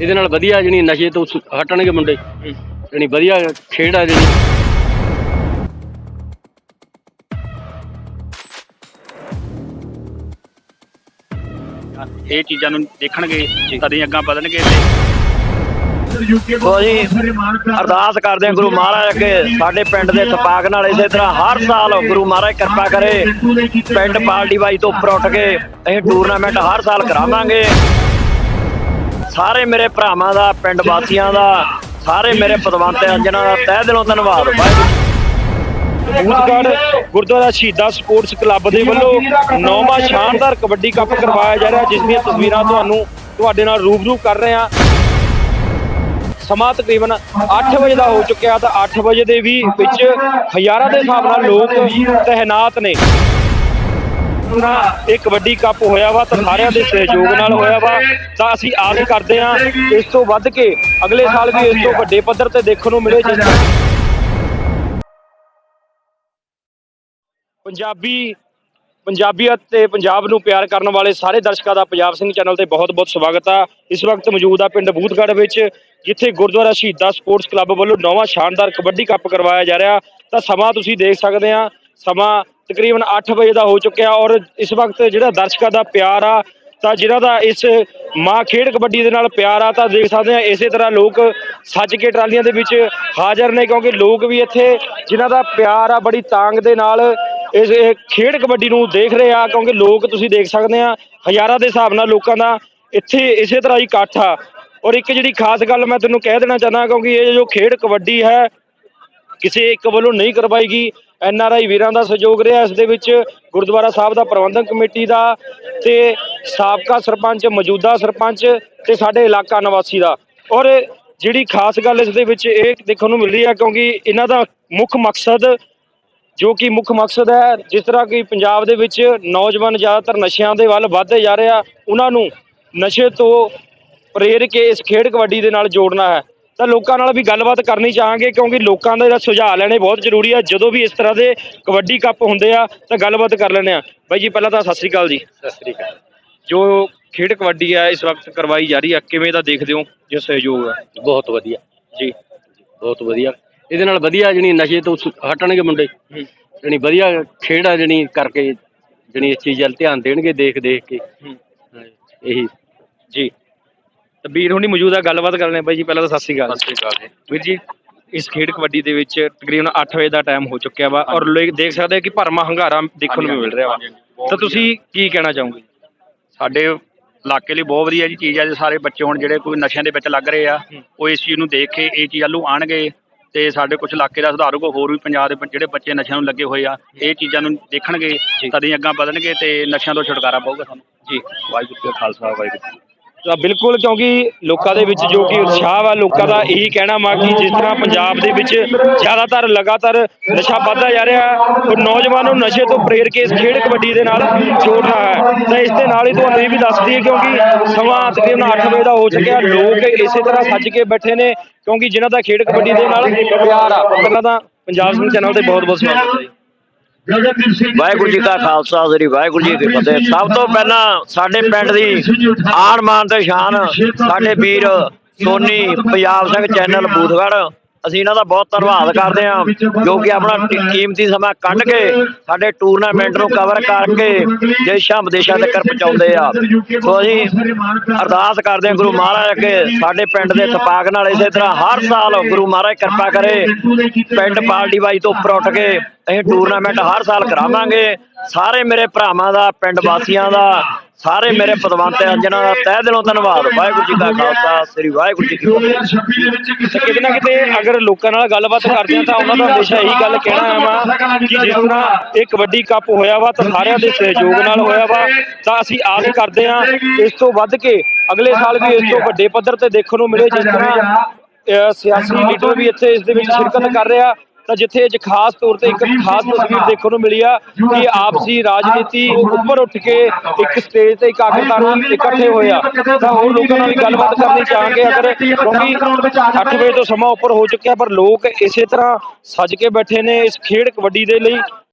ਇਹਦੇ ਨਾਲ ਵਧੀਆ ਜਣੀ ਨਸ਼ੇ ਤੋਂ ਹਟਣਗੇ ਮੁੰਡੇ। ਜਣੀ ਵਧੀਆ ਖੇਡ ਆ ਜਣੀ ਇਹ ਚੀਜ਼ਾਂ ਨੂੰ ਦੇਖਣਗੇ ਤਦੇ ਅੱਗਾ ਵਧਣਗੇ ਤੇ ਸੋ ਜੀ ਅਰਦਾਸ ਕਰਦੇ ਹਾਂ ਗੁਰੂ ਮਹਾਰਾਜ ਅੱਗੇ। ਸਾਡੇ ਪਿੰਡ ਦੇ ਤਪਾਕ ਨਾਲ ਇਸੇ ਤਰ੍ਹਾਂ ਹਰ ਸਾਲ ਗੁਰੂ ਮਹਾਰਾਜ ਕਿਰਪਾ ਕਰੇ। ਪਿੰਡ ਪਾਲਟੀ ਬਾਈ ਤੋਂ ਉੱਪਰ ਉੱਠ ਕੇ ਅਸੀਂ ਟੂਰਨਾਮੈਂਟ ਹਰ ਸਾਲ ਕਰਾਵਾਂਗੇ। ਸਾਰੇ ਮੇਰੇ ਭਰਾਵਾਂ ਦਾ ਪਿੰਡ ਵਾਸੀਆਂ ਦਾ ਸਾਰੇ ਮੇਰੇ ਪਦਵੰਤ ਆ ਜਿਨ੍ਹਾਂ ਦਾ ਤਹਿ ਦਿਲੋਂ ਧੰਨਵਾਦ। ਵਾਹਿਗੁਰੂ। ਬੂਥਗੜ੍ਹ ਗੁਰਦੁਆਰਾ ਸ਼ਹੀਦਾਂ ਸਪੋਰਟਸ ਕਲੱਬ ਦੇ ਵੱਲੋਂ ਨੌਵਾਂ ਸ਼ਾਨਦਾਰ ਕਬੱਡੀ ਕੱਪ ਕਰਵਾਇਆ ਜਾ ਰਿਹਾ ਜਿਸ ਦੀਆਂ ਤਸਵੀਰਾਂ ਤੁਹਾਨੂੰ ਤੁਹਾਡੇ ਨਾਲ ਰੂਬਰੂ ਕਰ ਰਹੇ ਹਾਂ। ਸਮਾਂ ਤਕਰੀਬਨ 8 ਵਜੇ ਦਾ ਹੋ ਚੁੱਕਿਆ ਤਾਂ 8 ਵਜੇ ਦੇ ਵੀ ਵਿੱਚ ਹਜ਼ਾਰਾਂ ਦੇ ਹਿਸਾਬ ਨਾਲ ਲੋਕ ਤਹਿਨਾਤ ਨੇ। ਨਾ ਇਹ ਕਬੱਡੀ ਕੱਪ ਹੋਇਆ ਵਾ ਤਾਂ ਸਾਰਿਆਂ ਦੇ ਸਹਿਯੋਗ ਨਾਲ ਹੋਇਆ ਵਾ। ਤਾਂ ਅਸੀਂ ਆਸ ਕਰਦੇ ਹਾਂ ਇਸ ਤੋਂ ਵੱਧ ਕੇ ਅਗਲੇ ਸਾਲ ਵੀ ਇਸ ਤੋਂ ਵੱਡੇ ਪੱਧਰ ਤੇ ਦੇਖਣ ਨੂੰ ਮਿਲੇ ਜਿਸ ਪੰਜਾਬੀ, ਪੰਜਾਬੀਅਤ ਤੇ ਪੰਜਾਬ ਨੂੰ ਪਿਆਰ ਕਰਨ ਵਾਲੇ ਸਾਰੇ ਦਰਸ਼ਕਾਂ ਦਾ ਪੰਜਾਬ ਸਿੰਘ ਚੈਨਲ ਤੇ ਬਹੁਤ-ਬਹੁਤ ਸਵਾਗਤ ਆ। ਇਸ ਵਕਤ ਮੌਜੂਦ ਆ ਪਿੰਡ ਬੂਥਗੜ੍ਹ ਵਿੱਚ, ਜਿੱਥੇ ਗੁਰਦੁਆਰਾ ਸ਼ਹੀਦਾਂ ਸਪੋਰਟਸ ਕਲੱਬ ਵੱਲੋਂ ਨਵਾਂ ਸ਼ਾਨਦਾਰ ਕਬੱਡੀ ਕੱਪ ਕਰਵਾਇਆ ਜਾ ਰਿਹਾ। ਤਾਂ ਸਮਾਂ ਤੁਸੀਂ ਦੇਖ ਸਕਦੇ ਆ, ਸਮਾਂ ਤਕਰੀਬਨ 8 ਵਜੇ ਦਾ ਹੋ ਚੁੱਕਿਆ ਔਰ ਇਸ ਵਕਤ ਜਿਹੜਾ ਦਰਸ਼ਕਾਂ ਦਾ ਪਿਆਰ ਆ, ਤਾਂ ਜਿਹਨਾਂ ਦਾ ਇਸ ਮਾਂ ਖੇਡ ਕਬੱਡੀ ਦੇ ਨਾਲ ਪਿਆਰ ਆ, ਤਾਂ ਦੇਖ ਸਕਦੇ ਆ ਇਸੇ ਤਰ੍ਹਾਂ ਲੋਕ ਸੱਜ ਕੇ ਟਰਾਲੀਆਂ ਦੇ ਵਿੱਚ ਹਾਜ਼ਰ ਨੇ ਕਿਉਂਕਿ ਲੋਕ ਵੀ ਇੱਥੇ ਜਿਨ੍ਹਾਂ ਦਾ ਪਿਆਰ ਆ, ਬੜੀ ਤਾਂਗ ਦੇ ਨਾਲ ਇਸ ਖੇਡ ਕਬੱਡੀ ਨੂੰ ਦੇਖ ਰਹੇ ਆ, ਕਿਉਂਕਿ ਲੋਕ ਤੁਸੀਂ ਦੇਖ ਸਕਦੇ ਆ, ਹਜ਼ਾਰਾਂ ਦੇ ਹਿਸਾਬ ਨਾਲ ਲੋਕਾਂ ਦਾ ਇੱਥੇ ਇਸੇ ਤਰ੍ਹਾਂ ਹੀ ਇਕੱਠ ਆ। ਔਰ ਇੱਕ ਜਿਹੜੀ ਖਾਸ ਗੱਲ ਮੈਂ ਤੁਹਾਨੂੰ ਕਹਿ ਦੇਣਾ ਚਾਹੁੰਦਾ ਕਿਉਂਕਿ ਇਹ ਜੋ ਖੇਡ ਕਬੱਡੀ ਹੈ ਕਿਸੇ ਇੱਕ ਵੱਲੋਂ ਨਹੀਂ ਕਰਵਾਈ ਗਈ ਐਨ ਆਰ ਆਈ ਵੀਰਾਂ ਦਾ ਸਹਿਯੋਗ ਰਿਹਾ। ਇਸ ਦੇ ਵਿੱਚ ਗੁਰਦੁਆਰਾ ਸਾਹਿਬ ਦਾ ਪ੍ਰਬੰਧਕ ਕਮੇਟੀ ਦਾ ਤੇ ਸਾਬਕਾ ਸਰਪੰਚ, ਮੌਜੂਦਾ ਸਰਪੰਚ ਤੇ ਸਾਡੇ ਇਲਾਕਾ ਨਿਵਾਸੀ ਦਾ। ਔਰ ਜਿਹੜੀ ਖਾਸ ਗੱਲ ਇਸ ਦੇ ਵਿੱਚ ਇਹ ਦੇਖਣ ਨੂੰ ਮਿਲ ਰਹੀ ਹੈ ਕਿਉਂਕਿ ਇਹਨਾਂ ਦਾ ਮੁੱਖ ਮਕਸਦ ਜੋ ਕਿ ਮੁੱਖ ਮਕਸਦ ਹੈ, ਜਿਸ ਤਰ੍ਹਾਂ ਕਿ ਪੰਜਾਬ ਦੇ ਵਿੱਚ ਨੌਜਵਾਨ ਜ਼ਿਆਦਾਤਰ ਨਸ਼ਿਆਂ ਦੇ ਵੱਲ ਵੱਧਦੇ ਜਾ ਰਹੇ ਆ, ਉਹਨਾਂ ਨੂੰ ਨਸ਼ੇ ਤੋਂ ਪ੍ਰੇਰ ਕੇ ਇਸ ਖੇਡ ਕਬੱਡੀ ਦੇ ਨਾਲ ਜੋੜਨਾ ਹੈ। ਤਾਂ ਲੋਕਾਂ ਨਾਲ ਵੀ ਗੱਲਬਾਤ ਕਰਨੀ ਚਾਹਾਂਗੇ ਕਿਉਂਕਿ ਲੋਕਾਂ ਦਾ ਜਿਹੜਾ ਸੁਝਾਅ ਲੈਣੇ ਬਹੁਤ ਜ਼ਰੂਰੀ ਹੈ ਜਦੋਂ ਵੀ ਇਸ ਤਰ੍ਹਾਂ ਦੇ ਕਬੱਡੀ ਕੱਪ ਹੁੰਦੇ ਆ ਤਾਂ ਗੱਲਬਾਤ ਕਰ ਲੈਂਦੇ ਆ। ਬਾਈ ਜੀ ਪਹਿਲਾਂ ਤਾਂ ਸਤਿ ਸ੍ਰੀ ਅਕਾਲ ਜੀ। ਸਤਿ ਸ੍ਰੀ ਅਕਾਲ। ਜੋ ਖੇਡ ਕਬੱਡੀ ਹੈ ਇਸ ਵਕਤ ਕਰਵਾਈ ਜਾ ਰਹੀ ਹੈ ਕਿਵੇਂ ਦਾ ਦੇਖਦੇ ਹੋ? ਜੋ ਸਹਿਯੋਗ ਹੈ ਬਹੁਤ ਵਧੀਆ। ਜੀ। ਬਹੁਤ ਵਧੀਆ। ਇਹਦੇ ਨਾਲ ਵਧੀਆ ਜਣੀ ਨਸ਼ੇ ਤੋਂ ਸ- ਹਟਣਗੇ ਮੁੰਡੇ। ਜਣੀ ਵਧੀਆ ਖੇਡ ਆ ਜਣੀ ਕਰਕੇ ਜਣੀ ਇਸ ਚੀਜ਼ ਵੱਲ ਧਿਆਨ ਦੇਣਗੇ ਦੇਖ ਦੇਖ ਕੇ ਇਹੀ। ਜੀ। ਤਾਂ ਵੀਰ ਹੁਣੀ ਮੌਜੂਦ ਆ ਗੱਲਬਾਤ ਕਰਨੇ ਬਾਈ ਜੀ ਪਹਿਲਾਂ ਤਾਂ ਸਤਿ ਸ੍ਰੀ ਅਕਾਲ। ਸਤਿ ਸ਼੍ਰੀ ਅਕਾਲ ਜੀ। ਵੀਰ ਜੀ ਇਸ ਖੇਡ ਕਬੱਡੀ ਦੇ ਵਿੱਚ ਤਕਰੀਬਨ 8 ਵਜੇ ਦਾ ਟਾਈਮ ਹੋ ਚੁੱਕਿਆ ਵਾ ਔਰ ਲੋਕ ਦੇਖ ਸਕਦੇ ਆ ਕਿ ਭਰਮਾ ਹੰਗਾਰਾ ਦੇਖਣ ਨੂੰ ਮਿਲ ਰਿਹਾ ਵਾ। ਤਾਂ ਤੁਸੀਂ ਕੀ ਕਹਿਣਾ ਚਾਹੋਗੇ? ਸਾਡੇ ਇਲਾਕੇ ਲਈ ਬਹੁਤ ਵਧੀਆ ਜੀ ਚੀਜ਼ ਆ ਜੇ ਸਾਰੇ ਬੱਚੇ ਹੁਣ ਜਿਹੜੇ ਕੋਈ ਨਸ਼ਿਆਂ ਦੇ ਵਿੱਚ ਲੱਗ ਰਹੇ ਆ ਉਹ ਇਸ ਚੀਜ਼ ਨੂੰ ਦੇਖ ਕੇ ਇਹ ਚੀਜ਼ ਵੱਲੋਂ ਆਣਗੇ ਤੇ ਸਾਡੇ ਕੁਝ ਇਲਾਕੇ ਦਾ ਸੁਧਾਰ ਹੋਊਗਾ ਹੋਰ ਵੀ ਪੰਜਾਬ ਦੇ ਜਿਹੜੇ ਬੱਚੇ ਨਸ਼ਿਆਂ ਨੂੰ ਲੱਗੇ ਹੋਏ ਆ ਇਹ ਚੀਜ਼ਾਂ ਨੂੰ ਦੇਖਣਗੇ ਤਦੇ ਅੱਗਾ ਵਧਣਗੇ ਤੇ ਨਸ਼ਿਆਂ ਤੋਂ ਛੁਟਕਾਰਾ ਪਾਊਗਾ ਸਾਨੂੰ। ਜੀ। ਵਾਹਿਗੁਰੂ ਜੀ ਖਾਲਸਾ ਵਾਹਿਗੁਰੂ। ਤਾਂ ਬਿਲਕੁਲ ਕਿਉਂਕਿ ਲੋਕਾਂ ਦੇ ਵਿੱਚ ਜੋ ਕਿ ਉਤਸ਼ਾਹ ਵਾ, ਲੋਕਾਂ ਦਾ ਇਹੀ ਕਹਿਣਾ ਵਾ ਕਿ ਜਿਸ ਤਰ੍ਹਾਂ ਪੰਜਾਬ ਦੇ ਵਿੱਚ ਜ਼ਿਆਦਾਤਰ ਲਗਾਤਾਰ ਨਸ਼ਾ ਵੱਧਦਾ ਜਾ ਰਿਹਾ ਹੈ ਨੌਜਵਾਨ ਨੂੰ ਨਸ਼ੇ ਤੋਂ ਪ੍ਰੇਰ ਕੇ ਇਸ ਖੇਡ ਕਬੱਡੀ ਦੇ ਨਾਲ ਜੋੜਨਾ ਹੈ। ਤਾਂ ਇਸ ਦੇ ਨਾਲ ਹੀ ਤੁਹਾਨੂੰ ਇਹ ਵੀ ਦੱਸ ਦਈਏ ਕਿਉਂਕਿ ਸਮਾਂ ਤਕਰੀਬਨ 8 ਵਜੇ ਦਾ ਹੋ ਚੁੱਕਿਆ, ਲੋਕ ਇਸੇ ਤਰ੍ਹਾਂ ਸੱਜ ਕੇ ਬੈਠੇ ਨੇ ਕਿਉਂਕਿ ਜਿਨ੍ਹਾਂ ਦਾ ਖੇਡ ਕਬੱਡੀ ਦੇ ਨਾਲ ਪਿਆਰ ਆ ਪਹਿਲਾਂ ਤਾਂ ਪੰਜਾਬ ਸਿੰਘ ਚੈਨਲ ਤੇ ਬਹੁਤ ਬਹੁਤ ਸਵਾਗਤ ਹੈ ਵਾਹਿਗੁਰੂ ਜੀ ਕਾ ਖਾਲਸਾ ਸ੍ਰੀ ਵਾਹਿਗੁਰੂ ਜੀ ਕੀ ਫਤਿਹ। ਸਭ ਤੋਂ ਪਹਿਲਾਂ ਸਾਡੇ ਪਿੰਡ ਦੀ ਆਣ ਮਾਨ ਤੇ ਸ਼ਾਨ ਸਾਡੇ ਵੀਰ ਸੋਨੀ ਪੰਜਾਬ ਸਿੰਘ ਚੈਨਲ ਬੂਥਗੜ੍ਹ ਅਸੀਂ ਇਹਨਾਂ ਦਾ ਬਹੁਤ ਧੰਨਵਾਦ ਕਰਦੇ ਹਾਂ ਜੋ ਕਿ ਆਪਣਾ ਕੀਮਤੀ ਸਮਾਂ ਕੱਢ ਕੇ ਸਾਡੇ ਟੂਰਨਾਮੈਂਟ ਨੂੰ ਕਵਰ ਕਰਕੇ ਦੇਸ਼ਾਂ ਵਿਦੇਸ਼ਾਂ ਤੱਕ ਪਹੁੰਚਾਉਂਦੇ ਆ। ਸੋ ਅਸੀਂ ਅਰਦਾਸ ਕਰਦੇ ਹਾਂ ਗੁਰੂ ਮਹਾਰਾਜ ਅੱਗੇ ਸਾਡੇ ਪਿੰਡ ਦੇ ਤਪਾਕ ਨਾਲ ਇਸੇ ਤਰ੍ਹਾਂ ਹਰ ਸਾਲ ਗੁਰੂ ਮਹਾਰਾਜ ਕਿਰਪਾ ਕਰੇ। ਪਿੰਡ ਪਾਲਟੀ ਬਾਈ ਤੋਂ ਉੱਪਰ ਉੱਠ ਕੇ ਅਸੀਂ ਟੂਰਨਾਮੈਂਟ ਹਰ ਸਾਲ ਕਰਾਵਾਂਗੇ। ਸਾਰੇ ਮੇਰੇ ਭਰਾਵਾਂ ਦਾ ਪਿੰਡ ਵਾਸੀਆਂ ਦਾ ਸਾਰੇ ਮੇਰੇ ਪਦਵੰਤ ਆ ਦਾ ਤਹਿ ਦਿਲੋਂ ਧੰਨਵਾਦ। ਵਾਹਿਗੁਰੂ ਜੀ ਕਾ ਖਾਲਸਾ ਸ੍ਰੀ ਵਾਹਿਗੁਰੂ ਜੀ ਕੀ ਫਤਿਹ। ਕਿਤੇ ਨਾ ਕਿਤੇ ਅਗਰ ਲੋਕਾਂ ਨਾਲ ਗੱਲਬਾਤ ਕਰਦੇ ਆ ਤਾਂ ਉਹਨਾਂ ਦਾ ਹਮੇਸ਼ਾ ਇਹੀ ਗੱਲ ਕਹਿਣਾ ਵਾ ਕਿ ਜਿਸ ਤਰ੍ਹਾਂ ਇਹ ਕਬੱਡੀ ਕੱਪ ਹੋਇਆ ਵਾ ਤਾਂ ਸਾਰਿਆਂ ਦੇ ਸਹਿਯੋਗ ਨਾਲ ਹੋਇਆ ਵਾ। ਤਾਂ ਅਸੀਂ ਆਸ ਕਰਦੇ ਆ ਇਸ ਤੋਂ ਵੱਧ ਕੇ ਅਗਲੇ ਸਾਲ ਵੀ ਇਸ ਤੋਂ ਵੱਡੇ ਪੱਧਰ ਤੇ ਦੇਖਣ ਨੂੰ ਮਿਲੇ ਜਿਸ ਤਰ੍ਹਾਂ ਅਹ, ਸਿਆਸੀ ਲੀਡਰ ਵੀ ਇੱਥੇ ਇਸ ਦੇ ਵਿੱਚ ਸ਼ਿਰਕਤ ਕਰ ਰਿਹਾ। ਤਾਂ ਜਿੱਥੇ ਅੱਜ ਖਾਸ ਤੌਰ ਤੇ ਇੱਕ ਖਾਸ ਤਸਵੀਰ ਦੇਖਣ ਨੂੰ ਮਿਲੀ ਆ ਕਿ ਆਪਸੀ ਰਾਜਨੀਤੀ ਉੱਪਰ ਉੱਠ ਕੇ ਇੱਕ ਸਟੇਜ ਤੇ ਇਕਾਗਰਤਾ ਇਕੱਠੇ ਹੋਏ ਆ। ਤਾਂ ਹੋਰ ਲੋਕਾਂ ਨਾਲ ਵੀ ਗੱਲਬਾਤ ਕਰਨੀ ਚਾਹਾਂਗੇ ਅਗਰ ਕਿਉਂਕਿ 8 ਵਜੇ ਤੋਂ ਸਮਾਂ ਉੱਪਰ ਹੋ ਚੁੱਕਿਆ ਪਰ ਲੋਕ ਇਸੇ ਤਰ੍ਹਾਂ ਸੱਜ ਕੇ ਬੈਠੇ ਨੇ ਇਸ ਖੇਡ ਕਬੱਡੀ ਦੇ ਲਈ।